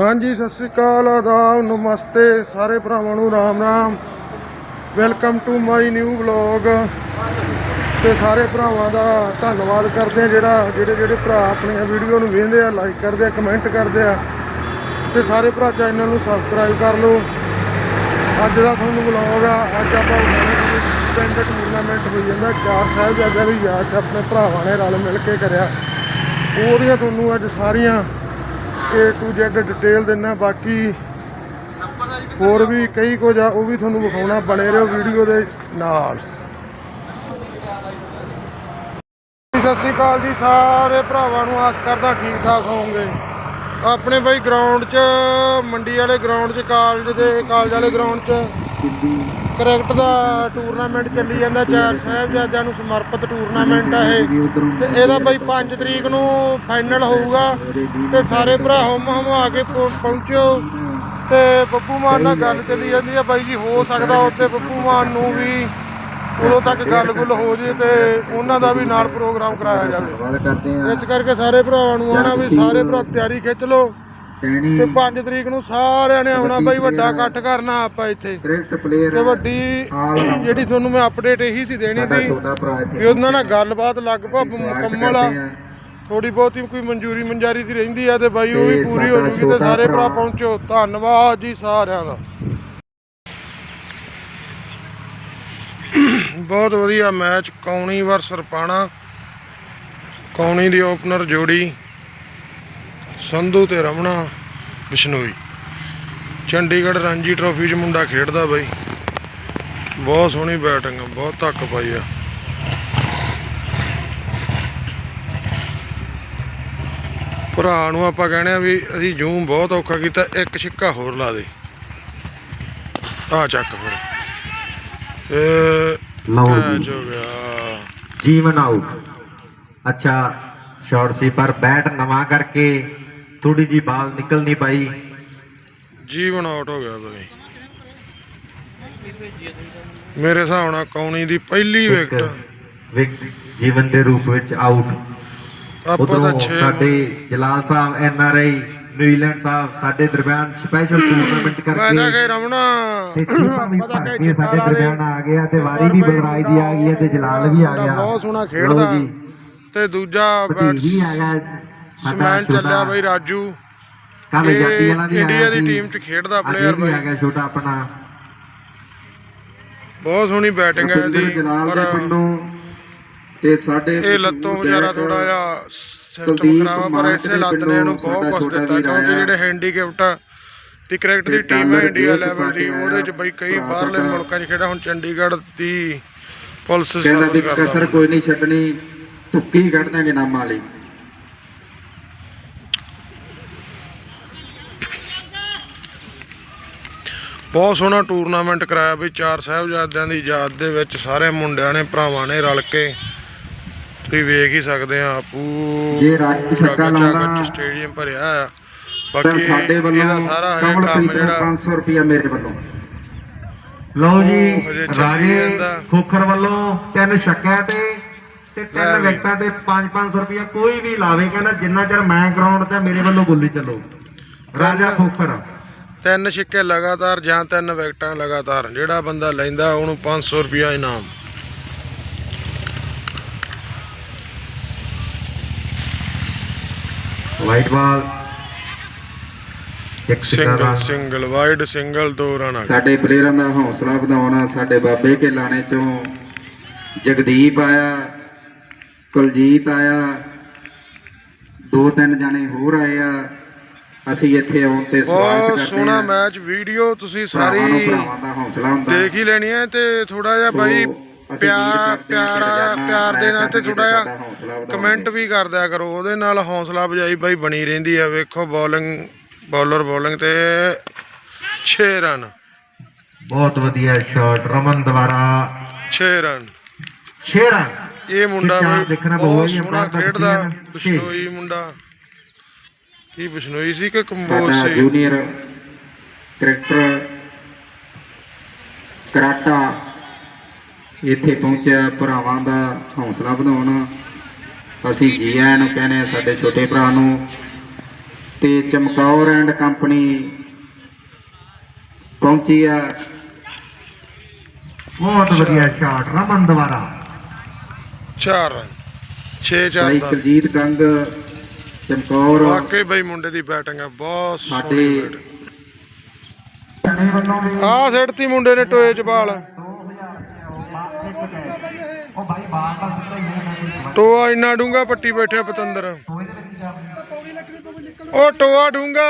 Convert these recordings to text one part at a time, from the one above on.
ਹਾਂਜੀ, ਸਤਿ ਸ੍ਰੀ ਅਕਾਲ, ਆਦਾਬ, ਨਮਸਤੇ, ਸਾਰੇ ਭਰਾਵਾਂ ਨੂੰ Ram Ram. Welcome to my new vlog ਤੇ ਸਾਰੇ ਭਰਾਵਾਂ ਦਾ ਧੰਨਵਾਦ ਕਰਦੇ ਆ ਜਿਹੜਾ, ਜਿਹੜੇ ਜਿਹੜੇ ਭਰਾ ਆਪਣੀਆਂ ਵੀਡੀਓ ਨੂੰ ਵੇਖਦੇ ਆ ਲਾਈਕ ਕਰਦੇ ਆ ਕਮੈਂਟ ਕਰਦੇ ਆ। ਤੇ ਸਾਰੇ ਭਰਾ ਚੈਨਲ ਨੂੰ ਸਬਸਕ੍ਰਾਈਬ ਕਰ ਲਓ। ਅੱਜ ਦਾ ਤੁਹਾਨੂੰ ਵਲੌਗ ਆ, ਅੱਜ ਆਪਾਂ ਪਿੰਡ ਟੂਰਨਾਮੈਂਟ ਹੋਈ ਜਾਂਦਾ, ਚਾਰ ਸਾਹਿਬਜ਼ਾਦਿਆਂ ਦੀ ਯਾਦ ਆਪਣੇ ਭਰਾਵਾਂ ਨੇ ਰਲ ਮਿਲ ਕੇ ਕਰਿਆ। ਉਹਦੀਆਂ ਤੁਹਾਨੂੰ ਅੱਜ ਸਾਰੀਆਂ A to Z ਡਿਟੇਲ ਦਿੰਨਾ, ਬਾਕੀ ਹੋਰ ਵੀ ਕਈ ਕੁਝ ਆ, ਉਹ ਵੀ ਤੁਹਾਨੂੰ ਵਿਖਾਉਣਾ, ਬਣੇ ਰਹੋ ਵੀਡੀਓ ਦੇ ਨਾਲ। ਸਤਿ ਸ਼੍ਰੀ ਅਕਾਲ ਜੀ, ਸਾਰੇ ਭਰਾਵਾਂ ਨੂੰ ਆਸ ਕਰਦਾ ਠੀਕ ਠਾਕ ਹੋਵੋਗੇ। ਆਪਣੇ ਬਾਈ ਗਰਾਊਂਡ 'ਚ, ਮੰਡੀ ਵਾਲੇ ਗਰਾਊਂਡ 'ਚ, ਕਾਲਜ ਦੇ, ਕਾਲਜ ਵਾਲੇ ਗਰਾਊਂਡ 'ਚ। ਕ੍ਰਿਕਟ ਦਾ ਟੂਰਨਾਮੈਂਟ ਚੱਲੀ ਜਾਂਦਾ ਚਾਰ ਸਾਹਿਬਜ਼ਾਦਿਆਂ ਨੂੰ ਸਮਰਪਿਤ ਟੂਰਨਾਮੈਂਟ ਆ ਇਹ। ਤੇ ਇਹਦਾ ਬਾਈ 5 ਤਰੀਕ ਨੂੰ ਫਾਈਨਲ ਹੋਊਗਾ ਤੇ ਸਾਰੇ ਭਰਾ ਹਮ ਹਮ ਆ ਕੇ ਪਹੁੰ- ਪਹੁੰਚਿਓ ਤੇ ਬੱਬੂ ਮਾਨ ਨਾਲ ਗੱਲ ਚੱਲੀ ਜਾਂਦੀ ਆ ਬਾਈ ਜੀ ਹੋ ਸਕਦਾ ਉੱਤੇ ਬੱਬੂ ਮਾਨ ਨੂੰ ਵੀ ਉਦੋਂ ਤੱਕ ਗੱਲ-ਗੁੱਲ ਹੋ ਜੇ ਤੇ ਉਹਨਾਂ ਦਾ ਵੀ ਨਾਲ ਪ੍ਰੋਗਰਾਮ ਕਰਾਇਆ ਜਾਵੇ। ਇਸ ਕਰਕੇ ਸਾਰੇ ਭਰਾਵਾਂ ਨੂੰ ਆਣਾ ਵੀ ਸਾਰੇ ਭਰਾ ਤਿਆਰੀ ਖਿੱਚ ਲਓ। ਤੇ 5 ਤਰੀਕ ਨੂੰ ਸਾਰਿਆਂ ਨੇ ਆਉਣਾ ਬਾਈ ਵੱਡਾ ਇਕੱਠ ਕਰਨਾ ਆਪਾਂ ਇੱਥੇ। ਕ੍ਰਿਕਟ ਪਲੇਅਰ ਤੇ ਵੱਡੀ ਜਿਹੜੀ ਤੁਹਾਨੂੰ ਮੈਂ ਅਪਡੇਟ ਇਹੀ ਸੀ ਦੇਣੀ ਸੀ ਵੀ ਉਹਨਾਂ ਨਾਲ ਗੱਲਬਾਤ ਲਗਭਗ ਮੁਕੰਮਲ ਆ। ਥੋੜੀ ਬਹੁਤੀ ਕੋਈ ਮਨਜ਼ੂਰੀ ਮੰਜਾਰੀ ਦੀ ਰਹਿੰਦੀ ਆ ਤੇ ਬਾਈ ਉਹ ਵੀ ਪੂਰੀ ਹੋ ਜੂਗੀ ਤੇ ਸਾਰੇ ਭਰਾ। ਪਹੁੰਚੋ। ਧੰਨਵਾਦ ਜੀ ਸਾਰਿਆਂ ਦਾ। ਬਹੁਤ ਵਧੀਆ ਮੈਚ। ਕੌਣੀ ਵਰ ਸਰਪਾਣਾ। ਕੌਣੀ ਦੀ ਓਪਨਰ ਜੋੜੀ। ਸੰਧੂ ਤੇ ਰਮਣਾ ਬਿਸ਼ਨੋਈ। ਚੰਡੀਗੜ੍ਹ ਰਾਂਝੀ ਟਰੋਫੀ 'ਚ ਮੁੰਡਾ ਖੇਡਦਾ ਬਾਈ। ਬਹੁਤ ਸੋਹਣੀ ਬੈਟਿੰਗ ਆ ਬਹੁਤ ਧੱਕ ਪਾਈ ਆ। ਭਰਾ ਨੂੰ ਆਪਾਂ ਕਹਿੰਦੇ ਆ ਵੀ ਅਸੀਂ ਜੂਮ ਬਹੁਤ ਔਖਾ ਕੀਤਾ ਇੱਕ ਛਿੱਕਾ ਹੋਰ ਲਾ ਦੇ। ਆ ਚੱਕ ਫਿਰ। ਇਹ ਲਓ ਕੈਚ ਜੀ। ਹੋ ਗਿਆ। ਜੀਵਨ ਆਊਟ ਅੱਛਾ ਸ਼ਾਟ ਸੀ ਪਰ ਬੈਟ ਨਵਾਂ ਕਰਕੇ ਥੋੜੀ ਜੀ ਬਾਲ ਨਿਕਲ ਨਹੀਂ ਪਾਈ ਜੀਵਨ ਆਊਟ ਹੋ ਗਿਆ ਬਾਈ। ਮੇਰੇ ਹਿਸਾਬ ਨਾਲ ਕੌਣੀ ਦੀ ਪਹਿਲੀ ਵਿਕਟ ਵਿਕਟ ਜੀਵਨ ਦੇ ਰੂਪ ਵਿੱਚ ਆਊਟ ਆਪਾਂ ਤਾਂ ਉਧਰੋਂ 6 ਸਾਡੇ ਜਲਾਲ ਸਾਹਿਬ ਐਨ ਆਰ ਆਈ ਨਿਊਜ਼ੀਲੈਂਡ ਸਾਹਿਬ ਸਾਡੇ ਦਰਮਿਆਨ ਸਪੈਸ਼ਲ ਟੂਰਨਾਮੈਂਟ ਮੈਂ ਤਾਂ ਕਰਕੇ ਰਮਣਾ। ਤੇ ਵੀ ਪਤਾ ਭਰ ਕਿ ਕੇ ਸਾਡੇ ਦਰਮਿਆਨ ਆ ਗਿਆ ਤੇ ਵਾਰੀ ਵੀ ਬਲਰਾਜ ਦੀ ਆ ਗਈ ਹੈ ਤੇ ਜਲਾਲ ਵੀ ਆ ਗਿਆ। ਬਹੁਤ ਸੋਹਣਾ ਲਓ ਖੇਡਦਾ ਜੀ, ਤੇ ਦੂਜਾ ਭਤੀਜ ਵੀ ਆ ਗਿਆ। ਬੈਟਸਮੈਨ ਚੱਲਿਆ ਬਈ ਰਾਜੂ। ਕੱਲ ਇਹ ਜਾਤੀ ਵਾਲਾ ਵੀ ਇੰਡੀਆ ਦੀ ਟੀਮ 'ਚ ਖੇਡਦਾ ਪਲੇਅਰ ਬਈ ਆ ਗਿਆ ਛੋਟਾ ਆਪਣਾ। ਬਹੁਤ ਸੋਹਣੀ ਬੈਟਿੰਗ ਹੈ ਇਹਦੀ। ਪਰ ਤੇ ਸਾਡੇ ਇਹ ਲੱਤੋਂ ਵਿਚਾਰਾ ਥੋੜਾ ਜਿਹਾ ਸਿਸਟਮ ਖਰਾਬ ਪਰ ਇਸੇ ਲੱਤ ਨੇ ਇਹਨੂੰ ਬਹੁਤ ਕੁਝ ਦਿੱਤਾ। ਕਿਉਂਕਿ ਜਿਹੜੇ ਹੈਂਡੀਕੈਪਟ ਦੀ ਕ੍ਰਿਕਟ ਦੀ ਟੀਮ ਹੈ ਇੰਡੀਆ ਲੈਵਲ ਦੀ ਉਹਦੇ 'ਚ ਬਈ ਕਈ ਬਾਹਰਲੇ। ਮੁਲਕਾਂ 'ਚ ਖੇਡਾ ਹੁਣ ਚੰਡੀਗੜ੍ਹ ਦੀ ਪੁਲਿਸ ਕਹਿੰਦਾ ਵੀ ਕਸਰ ਕੋਈ ਨਹੀਂ ਛੱਡਣੀ ਤੁੱਕੀ ਕੱਢ ਦਾਂਗੇ ਨਾਮਾਂ ਲਈ ਬਹੁਤ ਸੋਹਣਾ ਟੂਰਨਾਮੈਂਟ ਕਰਾਇਆ ਬਈ ਚਾਰ ਸਾਹਿਬਜ਼ਾਦਿਆਂ ਦੀ ਯਾਦ ਦੇ ਵਿੱਚ ਸਾਰੇ ਮੁੰਡਿਆਂ ਨੇ ਭਰਾਵਾਂ ਨੇ ਰਲ ਕੇ। ਤੁਸੀਂ ਵੇਖ ਹੀ ਸਕਦੇ ਆ ਪੂਰਾ ਜੇ ਰਾਜੂ ਛੱਕਾ ਲਾਉਂਦਾ, ਸਟੇਡੀਅਮ ਭਰਿਆ ਆ ਬਾਕੀ ਸਾਡੇ ਵੱਲੋਂ ਸਾਰਾ ਹਜੇ ਕੰਮ ਜਿਹੜਾ 500 ਰੁਪਇਆ ਮੇਰੇ ਵੱਲੋਂ। ਲਓ ਜੀ ਰਾਜੇ। ਖੋਖਰ ਵੱਲੋਂ ਤਿੰਨ ਛੱਕਿਆਂ ਤੇ ਤੇ ਤਿੰਨ। ਵਿਕਟਾਂ ਤੇ 5-500 ਰੁਪਇਆ ਕੋਈ ਵੀ ਲਾਵੇ ਕਹਿੰਦਾ ਜਿੰਨਾ ਚਿਰ ਮੈਂ ਗਰਾਊਂਡ ਤੇ ਮੇਰੇ ਵੱਲੋਂ ਬੋਲੀ ਚੱਲੋ। ਰਾਜਾ ਖੋਖਰ। ਤਿੰਨ ਛਿੱਕੇ ਲਗਾਤਾਰ ਜਾਂ ਤਿੰਨ ਵਿਕਟਾਂ ਲਗਾਤਾਰ ਜਿਹੜਾ ਬੰਦਾ ਲੈਂਦਾ ਉਹਨੂੰ 500 ਰੁਪਿਆ ਇਨਾਮ ਵਾਈਟ ਬਾਲ ਇੱਕ ਸਿੰਗਲ ਸਿੰਗਲ ਵਾਈਡ ਸਿੰਗਲ ਦੋ ਰਨ। ਸਾਡੇ ਪਲੇਅਰਾਂ ਦਾ ਹੌਸਲਾ ਵਧਾਉਣਾ ਸਾਡੇ ਬਾਬੇ ਕੇ ਲਾਣੇ ਚੋਂ ਜਗਦੀਪ ਆਇਆ ਕੁਲਜੀਤ ਆਇਆ ਦੋ ਤਿੰਨ ਜਾਣੇ ਹੋਰ ਆਏ ਆ ਅਸੀਂ ਇੱਥੇ ਆਉਣ ਤੇ ਸਵਾਗਤ ਬਹੁਤ ਕਰਦੇ ਸੋਹਣਾ ਹਾਂ। ਮੈਚ ਵੀਡੀਓ ਤੁਸੀਂ ਸਾਰੀ ਦੇਖ ਹੀ ਲੈਣੀ ਹੈ ਤੇ ਥੋੜਾ ਜਿਹਾ ਬਾਈ ਪਿਆਰ ਪਿਆਰ ਪਿਆਰ ਦੇ ਨਾਲ ਤੇ ਥੋੜਾ ਜਿਹਾ। ਕਮੈਂਟ ਵੀ ਕਰ ਦਿਆ ਕਰੋ ਉਹਦੇ ਨਾਲ ਹੌਸਲਾ ਅਫਜਾਈ ਬਾਈ ਬਣੀ ਰਹਿੰਦੀ ਹੈ। ਵੇਖੋ ਬੋਲਿੰਗ ਬੋਲਰ ਬੋਲਿੰਗ ਤੇ 6 ਰਨ ਬਹੁਤ ਵਧੀਆ ਸ਼ਾਟ ਰਮਨ ਦੁਆਰਾ 6 ਰਨ ਸ਼ੇਰਾਂ ਇਹ ਮੁੰਡਾ ਦੇਖਣਾ ਬਹੁਤ ਸੋਹਣਾ ਖੇਡਦਾ। ਬਿਸ਼ਨੋਈ ਮੁੰਡਾ। ਕੀ ਬਿਸ਼ਨੋਈ ਸੀ ਕਿ ਕੰਬੋਜ ਸੀ? ਜੂਨੀਅਰ ਕ੍ਰਿਕਟਰ ਕਰਾਟਾ ਇੱਥੇ ਪਹੁੰਚਿਆ ਭਰਾਵਾਂ ਦਾ ਹੌਸਲਾ ਵਧਾਉਣ। ਅਸੀਂ ਜੀ ਆਇਆਂ ਨੂੰ ਕਹਿੰਦੇ ਸਾਡੇ ਛੋਟੇ ਭਰਾ ਨੂੰ। ਤੇ ਚਮਕੌਰ ਐਂਡ ਕੰਪਨੀ ਪਹੁੰਚੀ ਆ। ਬਹੁਤ ਵਧੀਆ ਸ਼ਾਟ ਰਮਨ ਦੁਆਰਾ 4 ਰਨ 6 4 ਭਾਈ ਦਾ ਕੁਲਜੀਤ ਕੰਗ ਚਮਕੌਰ। ਵਾਕਈ ਬਈ ਮੁੰਡੇ ਦੀ ਬੈਟਿੰਗ ਆ ਬਹੁਤ ਸੋਹਣੀ ਬੈਟਿੰਗ ਆ ਸਿੱਟਤੀ ਮੁੰਡੇ ਨੇ ਟੋਏ ਚ ਬਾਲ। ਟੋਆ ਇੰਨਾ ਡੂੰਗਾ ਪੱਟੀ ਬੈਠਿਆ ਪਤੰਦਰ। ਉਹ ਟੋਆ ਡੂੰਗਾ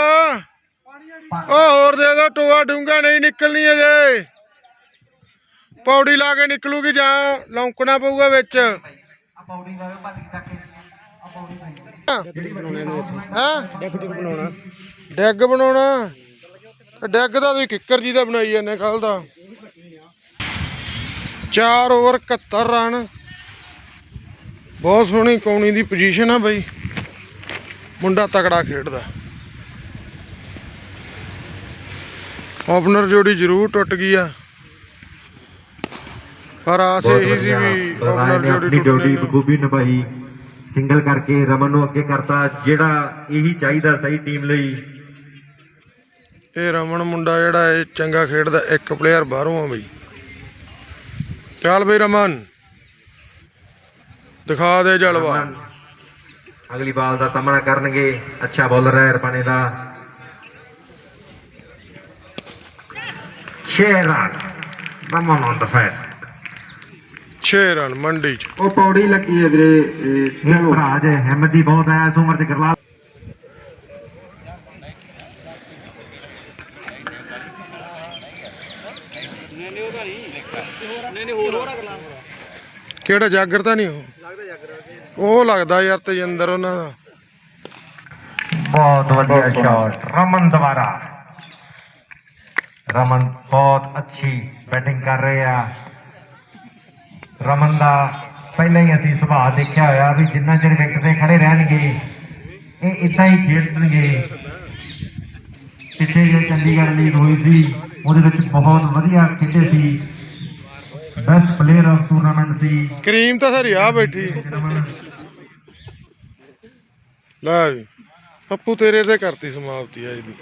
ਉਹ ਹੋਰ ਦੇ ਦੋ ਟੋਆ ਡੂੰਗਾ ਨਹੀਂ ਨਿਕਲਣੀ ਅਜੇ। ਪੌੜੀ ਲਾ ਕੇ ਨਿਕਲੂਗੀ ਜਾਂ ਲੌਂਕਣਾ ਪਊਗਾ ਵਿੱਚ। ਹਾਂ ਡੈਗ ਬਣਾਉਣਾ। ਡੈਗ ਦਾ ਤੁਸੀਂ ਕਿੱਕਰ ਜੀ ਦਾ ਬਣਾਈ ਜਾਂਦੇ ਕੱਲ ਦਾ। 4 ਓਵਰ 71 ਰਨ ਬਹੁਤ ਸੋਹਣੀ ਕੌਣੀ ਦੀ ਪੋਜੀਸ਼ਨ ਆ ਬਈ। ਮੁੰਡਾ ਤਕੜਾ ਖੇਡਦਾ। ਓਪਨਰ ਜੋੜੀ ਜ਼ਰੂਰ ਟੁੱਟ ਗਈ ਆ। ਪਰ ਆਸ ਇਹੀ ਸੀ ਵੀ ਓਪਨਰ ਜੋੜੀ ਡਿਊਟੀ ਟੁੱਟਣੀ ਬਖੂਬੀ ਨਿਭਾਈ। ਸਿੰਗਲ ਕਰਕੇ ਰਮਨ ਨੂੰ ਅੱਗੇ ਕਰਤਾ ਜਿਹੜਾ ਇਹੀ ਚਾਹੀਦਾ ਸਹੀ ਟੀਮ ਲਈ। ਇਹ ਰਮਨ ਮੁੰਡਾ ਜਿਹੜਾ ਇਹ ਚੰਗਾ ਖੇਡਦਾ ਇੱਕ ਪਲੇਅਰ ਬਾਹਰੋਂ ਆ ਬਈ। ਚੱਲ ਬਈ ਰਮਨ। ਦਿਖਾ ਦੇ ਜਲਵਾ। ਅਗਲੀ ਬਾਲ ਦਾ ਸਾਹਮਣਾ ਕਰਨਗੇ। ਅੱਛਾ ਬੋਲਰ ਹੈ ਰਪਾਣੇ ਦਾ। ਛੇ ਰਨ ਰਮਨ ਔਨ ਦਾ ਫਾਇਰ 6 ਰਨ ਮੰਡੀ ਚ। ਉਹ ਪੌੜੀ ਲੱਗੀ ਹੈ ਵੀਰੇ ਇਹ ਚਲੋ। ਭਰਾ ਜੇ ਹਿੰਮਤ ਦੀ ਬਹੁਤ ਹੈ ਇਸ ਉਮਰ ਚ ਗਰਲਾ ਕਿਹੜਾ ਜਾਗਰ ਤਾਂ ਨਹੀਂ ਉਹ? ਉਹ ਲੱਗਦਾ ਯਾਰ ਤੇਜਿੰਦਰ ਉਹਨਾਂ ਦਾ। ਬਹੁਤ ਵਧੀਆ ਸ਼ਾਟ ਰਮਨ ਦੁਆਰਾ ਰਮਨ ਬਹੁਤ ਅੱਛੀ ਬੈਟਿੰਗ ਕਰ ਰਹੇ ਆ। ਰਮਨ ਦਾ ਪਹਿਲਾਂ ਹੀ ਅਸੀਂ ਸੁਭਾਅ ਦੇਖਿਆ ਹੋਇਆ ਵੀ ਜਿੰਨਾ ਚਿਰ ਵਿਕਟ ਤੇ ਖੜੇ ਰਹਿਣਗੇ ਇਹ ਇਦਾਂ ਹੀ ਖੇਡਣਗੇ ਪਿੱਛੇ ਜੇ ਚੰਡੀਗੜ੍ਹ ਲੀਗ ਹੋਈ ਸੀ ਉਹਦੇ ਵਿੱਚ ਬਹੁਤ ਵਧੀਆ ਖੇਡੇ ਸੀ। ਬੈਸਟ ਪਲੇਅਰ ਆਫ ਟੂਰਨਾਮੈਂਟ ਸੀ। ਕਰੀਮ ਤਾਂ ਸਰੀ ਆ ਬੈਠੀ। ਲੈ ਵੀ ਪੱਪੂ ਤੇਰੇ ਤੇ ਕਰਤੀ ਸਮਾਪਤੀ ਆ ਇਹਦੀ।